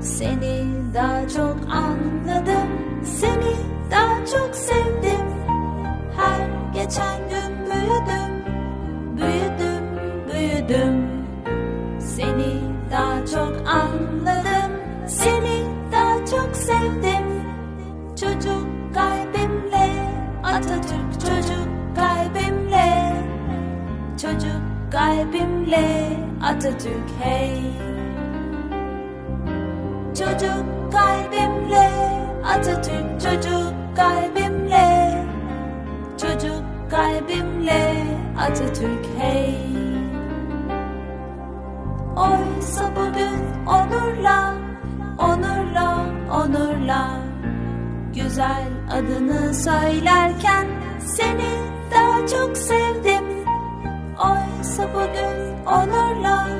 Seni daha çok anladım Seni daha çok sevdim. Her geçen gün büyüdüm Büyüdüm, büyüdüm. Seni daha çok anladım Seni daha çok sevdim. Çocuk kalbimle Atatürk çocuk kalbimle. Çocuk kalbimle Atatürk hey. Çocuk kalbimle, Atatürk çocuk kalbimle. Çocuk kalbimle, Atatürk hey. Oysa bugün onurla, onurla, onurla Güzel adını söylerken seni daha çok sevdim Oysa bugün onurla